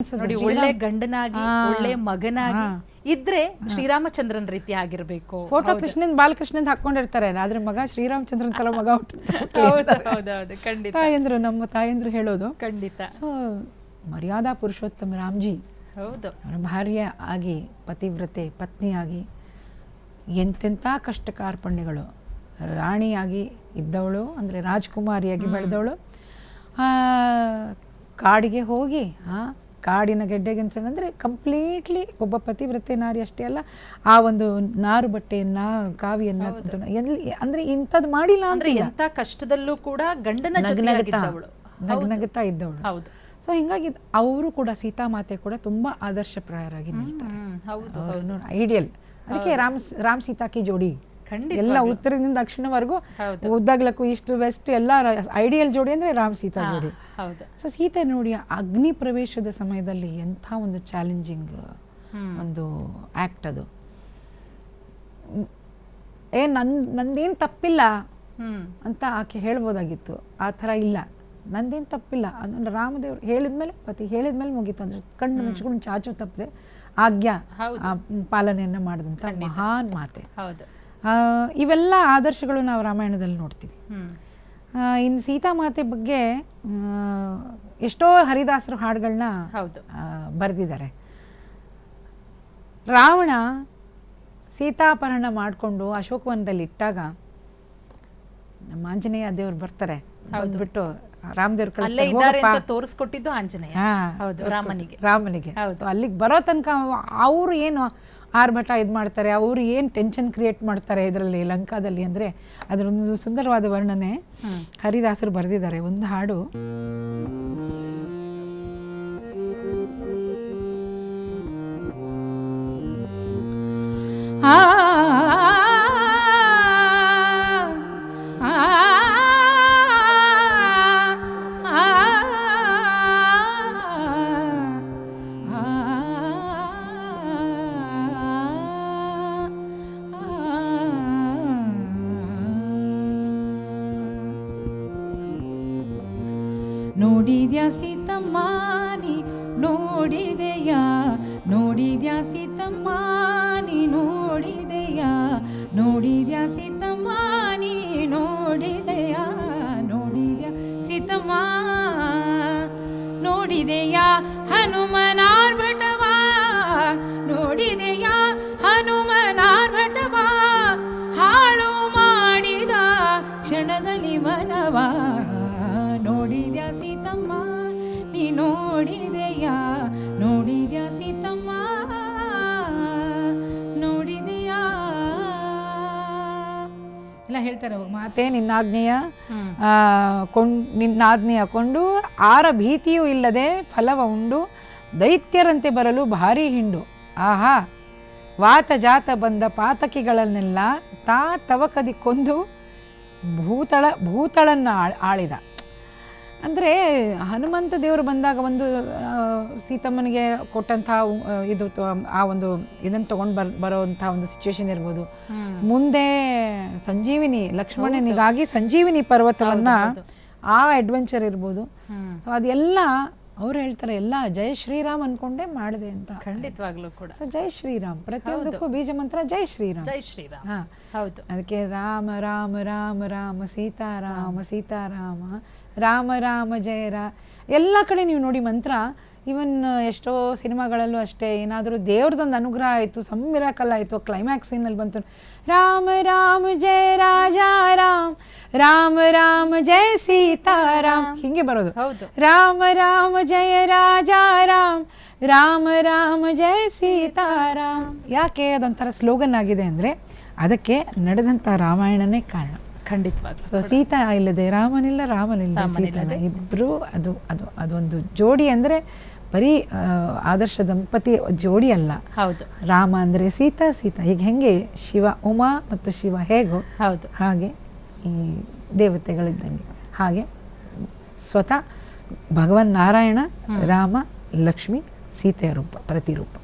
ನೋಡಿ ಒಳ್ಳೆ ಗಂಡನಾಗಿ ಒಳ್ಳೆ ಮಗನಾಗಿ ಹಾ. ಇದ್ರೆ ಶ್ರೀರಾಮಚಂದ್ರನ್ ರೀತಿ ಆಗಿರ್ಬೇಕು. ಫೋಟೋ ಕೃಷ್ಣನ್ ಬಾಲಕೃಷ್ಣನ್ ಹಾಕೊಂಡಿರ್ತಾರೆ ಆದ್ರೆ ಮಗ ಶ್ರೀರಾಮಚಂದ್ರನ್ ತಲ ಮಗ ಹೌದೌದು ಖಂಡಿತ. ತಾಯಂದ್ರು ನಮ್ಮ ತಾಯಂದ್ರು ಹೇಳೋದು. ಖಂಡಿತ. ಸೊ ಮರ್ಯಾದಾ ಪುರುಷೋತ್ತಮ ರಾಮ್ಜಿ. ಹೌದು. ಭಾರ್ಯ ಆಗಿ ಪತಿವ್ರತೆ ಪತ್ನಿಯಾಗಿ ಎಂತೆಂಥ ಕಷ್ಟ ಕಾರ್ಪಣ್ಯಗಳು ರಾಣಿಯಾಗಿ ಇದ್ದವಳು ಅಂದರೆ ರಾಜ್ಕುಮಾರಿಯಾಗಿ ಬೆಳೆದವಳು. ಆ, ಕಾಡಿಗೆ ಹೋಗಿ ಆ, ಕಾಡಿನ ಗೆಡ್ಡೆಗೆನ್ಸನಂದರೆ ಕಂಪ್ಲೀಟ್ಲಿ ಒಬ್ಬ ಪತಿವ್ರತೆ ನಾರಿ ಅಷ್ಟೇ ಅಲ್ಲ ಆ ಒಂದು ನಾರು ಬಟ್ಟೆಯನ್ನ ಕಾವಿಯನ್ನ ಎಲ್ಲಿ ಅಂದ್ರೆ ಇಂಥದ್ದು ಮಾಡಿಲ್ಲ ಅಂದ್ರೆ ಎಂಥ ಎಂತ ಕಷ್ಟದಲ್ಲೂ ಕೂಡ ಗಂಡನ ನಗ್ನಗುತ್ತಾ ನಗ್ನಗ್ತಾ ಇದ್ದವಳು. ಹೌದು. ಸೊ ಹಿಂಗಾಗಿ ಅವರು ಕೂಡ ಸೀತಾಮಾತೆ ಕೂಡ ತುಂಬಾ ಆದರ್ಶಪ್ರಾಯರಾಗಿ ನಿಲ್ತಾರೆ. ಐಡಿಯಲ್ ಅದಕ್ಕೆ ರಾಮ್ ರಾಮ್ ಸೀತಾ ಕಿ ಜೋಡಿ ಎಲ್ಲ ಉತ್ತರದಿಂದ ದಕ್ಷಿಣವರೆಗೂ ಉದ್ದಾಗ್ಲಕ್ಕೂ ಇಷ್ಟು ಈಸ್ಟ್ ವೆಸ್ಟ್ ಎಲ್ಲ ಐಡಿಯಲ್ ಜೋಡಿ ಅಂದ್ರೆ ರಾಮ್ ಸೀತಾ ಜೋಡಿ. ಸೊ ಸೀತೆ ನೋಡಿ ಅಗ್ನಿ ಪ್ರವೇಶದ ಸಮಯದಲ್ಲಿ ಎಂಥ ಒಂದು ಚಾಲೆಂಜಿಂಗ್ ಒಂದು ಆಕ್ಟ್ ಅದು. ಏ ನನ್ ನಂದೇನು ತಪ್ಪಿಲ್ಲ ಅಂತ ಆಕೆ ಹೇಳ್ಬೋದಾಗಿತ್ತು. ಆ ಥರ ಇಲ್ಲ. ನಂದೇನು ತಪ್ಪಿಲ್ಲ. ಅದನ್ನು ರಾಮದೇವ್ರು ಹೇಳಿದ್ಮೇಲೆ ಪತಿ ಹೇಳಿದ್ಮೇಲೆ ಮುಗೀತು. ಅಂದ್ರೆ ಕಣ್ಣು ಮುಚ್ಕೊಂಡು ಚಾಚು ತಪ್ಪದೆ ಆಜ್ಞಾ ಪಾಲನೆಯನ್ನು ಮಾಡಿದಂಥ ಮಹಾನ್ ಮಾತೆ. ಹೌದು. ಇವೆಲ್ಲ ಆದರ್ಶಗಳು ನಾವು ರಾಮಾಯಣದಲ್ಲಿ ನೋಡ್ತೀವಿ. ಇನ್ನು ಸೀತಾಮಾತೆ ಬಗ್ಗೆ ಎಷ್ಟೋ ಹರಿದಾಸರು ಹಾಡುಗಳನ್ನ ಹೌದು. ಬರೆದಿದ್ದಾರೆ. ರಾವಣ ಸೀತಾಪಹರಣ ಮಾಡಿಕೊಂಡು ಅಶೋಕವನದಲ್ಲಿ ಇಟ್ಟಾಗ ನಮ್ಮ ಆಂಜನೇಯ ದೇವರು ಬರ್ತಾರೆ. ಬಂದ್ಬಿಟ್ಟು ರಾಮದೇವ್ರ ಅಲ್ಲೇ ಕಳಿಸ್ತಾರೆ ಇದ್ದಾರೆ ಅಂತ ತೋರಿಸ್ಕೊಟ್ಟಿದ್ದು ಆಂಜನೇಯ. ಹೌದು ರಾಮನಿಗೆ. ರಾಮನಿಗೆ. ಹೌದು. ಅಲ್ಲಿಗೆ ಬರೋ ತನಕ ಅವರು ಏನು ಆರ್ಭಟ ಇದು ಮಾಡ್ತಾರೆ ಅವರು ಏನು ಟೆನ್ಷನ್ ಕ್ರಿಯೇಟ್ ಮಾಡ್ತಾರೆ ಇದರಲ್ಲಿ ಲಂಕಾದಲ್ಲಿ ಅಂದರೆ ಅದರೊಂದು ಸುಂದರವಾದ ವರ್ಣನೆ. ಹರಿದಾಸರು ಬರೆದಿದ್ದಾರೆ. ಒಂದು ಹಾಡು. ಆ ನೋಡಿದ್ಯಾ ಸೀತಮ್ಮ ನೀ ನೋಡಿದೆಯಾ? ನೋಡಿದ್ಯಾ ಸೀತಮ್ಮ ನೀ ನೋಡಿದೆಯಾ? ನೋಡಿದ್ಯಾ ಸೀತಮ್ಮ ನೀ ನೋಡಿದೆಯಾ? ನೋಡಿದ್ಯಾ ಸೀತಮ್ಮ, ನೋಡಿದೆಯಾ? ಹನುಮನಾರ್ಭಟವಾ ನೋಡಿದೆಯಾ? ನೋಡಿದ್ಯಾ ಸೀತಮ್ಮ? ನೋಡಿದೆಯಾ? ಎಲ್ಲ ಹೇಳ್ತಾರೆ ಅವಾಗ, ಮಾತೆ ನಿನ್ನಾಜ್ಞೆಯ ಕೊಂಡು ಆ, ಕೊಂಡ್ ನಿನ್ನಾಜ್ಞೆಯ ಕೊಂಡು ಆರ ಭೀತಿಯೂ ಇಲ್ಲದೆ ಫಲವ ಉಂಡು. ದೈತ್ಯರಂತೆ ಬರಲು ಭಾರಿ ಹಿಂಡು. ಆಹಾ ವಾತ ಜಾತ ಬಂದ ಪಾತಕಿಗಳನ್ನೆಲ್ಲ ತಾ ತವಕದಿ ಕೊಂದು ಭೂತಳ ಭೂತಳನ್ನ ಆಳ್- ಆಳಿದ. ಅಂದರೆ ಹನುಮಂತ ದೇವರು ಬಂದಾಗ ಒಂದು ಸೀತಮ್ಮನಿಗೆ ಕೊಟ್ಟಂತಹ ಇದು ಆ ಒಂದು ಇದನ್ನು ತೊಗೊಂಡು ಬರ್ ಬರೋಂತಹ ಒಂದು ಸಿಚುವೇಶನ್ ಇರ್ಬೋದು. ಮುಂದೆ ಸಂಜೀವಿನಿ ಲಕ್ಷ್ಮಣನಿಗಾಗಿ ಸಂಜೀವಿನಿ ಪರ್ವತವನ್ನ ಆ ಅಡ್ವೆಂಚರ್ ಇರ್ಬೋದು. ಸೊ ಅದೆಲ್ಲ ಅವ್ರು ಹೇಳ್ತಾರೆ ಎಲ್ಲ ಜೈ ಶ್ರೀರಾಮ್ ಅನ್ಕೊಂಡೆ ಮಾಡಿದೆ ಅಂತ. ಖಂಡಿತವಾಗ್ಲೂ ಕೂಡ. ಸೊ ಜೈ ಶ್ರೀರಾಮ್. ಪ್ರತಿಯೊಂದಕ್ಕೂ ಬೀಜ ಮಂತ್ರ ಜೈ ಶ್ರೀರಾಮ್. ಜೈ ಶ್ರೀರಾಮ್. ಹಾ. ಹೌದು. ಅದಕ್ಕೆ ರಾಮ ರಾಮ ರಾಮ ರಾಮ ಸೀತಾರಾಮ ಸೀತಾರಾಮ ರಾಮ ರಾಮ ಜಯ ರಾ ಎಲ್ಲ ಕಡೆ ನೀವು ನೋಡಿ ಮಂತ್ರ ಇವನ್ ಎಷ್ಟೋ ಸಿನಿಮಾಗಳಲ್ಲೂ ಅಷ್ಟೇ ಏನಾದರೂ ದೇವ್ರದೊಂದು ಅನುಗ್ರಹ ಆಯಿತು ಸಮ್ ಮಿರಾಕಲ್ ಆಯಿತು ಕ್ಲೈಮ್ಯಾಕ್ಸ್ ಸೀನಲ್ಲಿ ಬಂತು. ರಾಮ ರಾಮ ಜಯ ರಾಜ ರಾಮ್ ರಾಮ ರಾಮ ಜಯ ಸೀತಾರಾಮ್. ಹಿಂಗೆ ಬರೋದು. ಹೌದು. ರಾಮ ರಾಮ ಜಯ ರಾಜ ರಾಮ್ ರಾಮ ರಾಮ ಜಯ ಸೀತಾರಾಮ್. ಯಾಕೆ ಅದೊಂಥರ ಸ್ಲೋಗನ್ ಆಗಿದೆ ಅಂದರೆ ಅದಕ್ಕೆ ನಡೆದಂಥ ರಾಮಾಯಣನೇ ಕಾರಣ. ಖಂಡಿತವಾಗ್ಲೂ. ಸೊ ಸೀತಾ ಇಲ್ಲದೆ ರಾಮನಿಲ್ಲ ರಾಮನಿಲ್ಲ ಇಬ್ಬರು ಅದು ಅದು ಅದೊಂದು ಜೋಡಿ ಅಂದರೆ ಬರೀ ಆದರ್ಶ ದಂಪತಿ ಜೋಡಿ ಅಲ್ಲ. ಹೌದು. ರಾಮ ಅಂದರೆ ಸೀತಾ ಸೀತಾ ಈಗ ಹೆಂಗೆ ಶಿವ ಉಮಾ ಮತ್ತು ಶಿವ ಹೇಗೋ ಹೌದು. ಹಾಗೆ ಈ ದೇವತೆಗಳಿದ್ದಂಗೆ. ಹಾಗೆ ಸ್ವತಃ ಭಗವನ್ ನಾರಾಯಣ ರಾಮ ಲಕ್ಷ್ಮಿ ಸೀತೆಯ ರೂಪ ಪ್ರತಿರೂಪ.